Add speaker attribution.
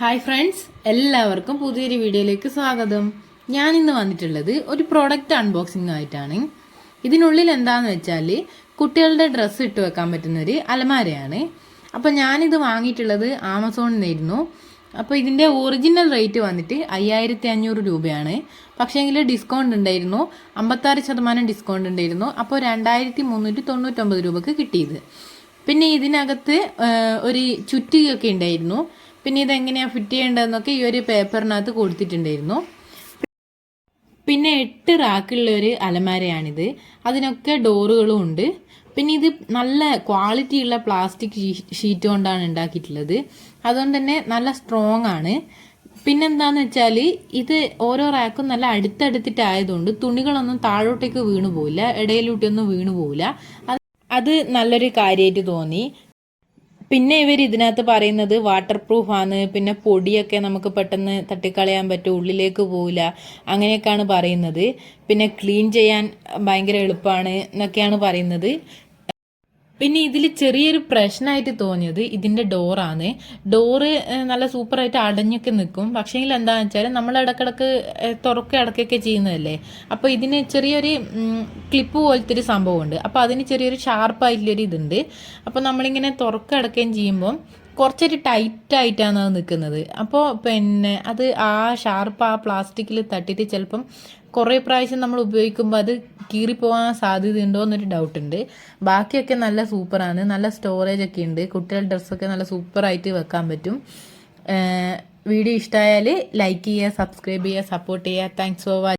Speaker 1: Hi friends എല്ലാവർക്കും പുതിയൊരു വീഡിയോയിലേക്ക് സ്വാഗതം. ഞാൻ ഇന്ന് വന്നിട്ടുള്ളത് ഒരു പ്രോഡക്റ്റ് അൺബോക്സിംഗ് ആയിട്ടാണ്. ഇതിനുള്ളിൽ എന്താന്ന് വെച്ചാൽ കുട്ടികളുടെ ഡ്രസ്സ് ഇട്ട് വെക്കാൻ പറ്റുന്ന ഒരു അലമാരയാണ്. അപ്പോൾ ഞാനിത് വാങ്ങിയിട്ടുള്ളത് ആമസോണിൽ നിന്നായിരുന്നു അപ്പോൾ ഇതിന്റെ ഒറിജിനൽ റേറ്റ് വന്നിട്ട് അയ്യായിരത്തി അഞ്ഞൂറ് രൂപയാണ്. പക്ഷേങ്കിൽ ഡിസ്കൗണ്ട് ഉണ്ടായിരുന്നു. അമ്പത്താറ് ശതമാനം ഡിസ്കൗണ്ട് ഉണ്ടായിരുന്നു. അപ്പോൾ രണ്ടായിരത്തി മുന്നൂറ്റി തൊണ്ണൂറ്റൊമ്പത് രൂപക്ക് കിട്ടിയത്. പിന്നെ ഇതിനകത്ത് ഒരു ചുറ്റിയൊക്കെ ഉണ്ടായിരുന്നു. പിന്നെ ഇതെങ്ങനെയാണ് ഫിറ്റ് ചെയ്യേണ്ടതെന്നൊക്കെ ഈ ഒരു പേപ്പറിനകത്ത് കൊടുത്തിട്ടുണ്ടായിരുന്നു. പിന്നെ എട്ട് റാക്കുള്ള ഒരു അലമാരയാണിത്. അതിനൊക്കെ ഡോറുകളും ഉണ്ട്. പിന്നെ ഇത് നല്ല ക്വാളിറ്റിയുള്ള പ്ലാസ്റ്റിക് ഷീറ്റ് കൊണ്ടാണ് ഉണ്ടാക്കിയിട്ടുള്ളത്. അതുകൊണ്ട് തന്നെ നല്ല സ്ട്രോങ് ആണ്. പിന്നെന്താന്ന് വെച്ചാൽ ഇത് ഓരോ റാക്കും നല്ല അടുത്തടുത്തിട്ടായതുകൊണ്ട് തുണികളൊന്നും താഴോട്ടേക്ക് വീണു പോവില്ല ഇടയിലൂട്ടിയൊന്നും വീണു പോവില്ല അത് നല്ലൊരു കാര്യമായിട്ട് തോന്നി. പിന്നെ ഇവർ ഇതിനകത്ത് പറയുന്നത് വാട്ടർ പ്രൂഫ് ആണ്. പിന്നെ പൊടിയൊക്കെ നമുക്ക് പെട്ടെന്ന് തട്ടിക്കളയാൻ പറ്റും ഉള്ളിലേക്ക് പോവില്ല. അങ്ങനെയൊക്കെയാണ് പറയുന്നത്. പിന്നെ ക്ലീൻ ചെയ്യാൻ ഭയങ്കര എളുപ്പമാണ് എന്നൊക്കെയാണ് പറയുന്നത്. പിന്നെ ഇതിൽ ചെറിയൊരു പ്രശ്നമായിട്ട് തോന്നിയത് ഇതിന്റെ ഡോറാണ്. ഡോറ് നല്ല സൂപ്പറായിട്ട് അടഞ്ഞൊക്കെ നിൽക്കും പക്ഷേങ്കിൽ എന്താണെന്ന് വെച്ചാൽ നമ്മൾ ഇടക്കിടക്ക് തുറക്കുക അടക്കുകയൊക്കെ ചെയ്യുന്നതല്ലേ. അപ്പോൾ ഇതിന് ചെറിയൊരു ക്ലിപ്പ് പോലത്തെ ഒരു സംഭവമുണ്ട്. അപ്പോൾ അതിന് ചെറിയൊരു ഷാർപ്പായിട്ടുള്ളൊരു ഇതുണ്ട് അപ്പോൾ നമ്മളിങ്ങനെ തുറക്കുക അടക്കുകയും ചെയ്യുമ്പോൾ കുറച്ചൊരു ടൈറ്റ് ആയിട്ടാണ് അത് നിൽക്കുന്നത്. അപ്പോൾ പിന്നെ അത് ആ ഷാർപ്പ് ആ പ്ലാസ്റ്റിക്കിൽ തട്ടിയിട്ട് ചിലപ്പം കുറേ പ്രാവശ്യം നമ്മൾ ഉപയോഗിക്കുമ്പോൾ അത് കീറിപ്പോകാൻ സാധ്യതയുണ്ടോ എന്നൊരു ഡൗട്ട് ഉണ്ട്. ബാക്കിയൊക്കെ നല്ല സൂപ്പറാണ് നല്ല സ്റ്റോറേജ് ഒക്കെ ഉണ്ട്. കുട്ടികളുടെ ഡ്രസ്സൊക്കെ നല്ല സൂപ്പറായിട്ട് വെക്കാൻ പറ്റും. വീഡിയോ ഇഷ്ടമായാൽ ലൈക്ക് ചെയ്യുക സബ്സ്ക്രൈബ് ചെയ്യുക സപ്പോർട്ട് ചെയ്യുക. Thanks for watching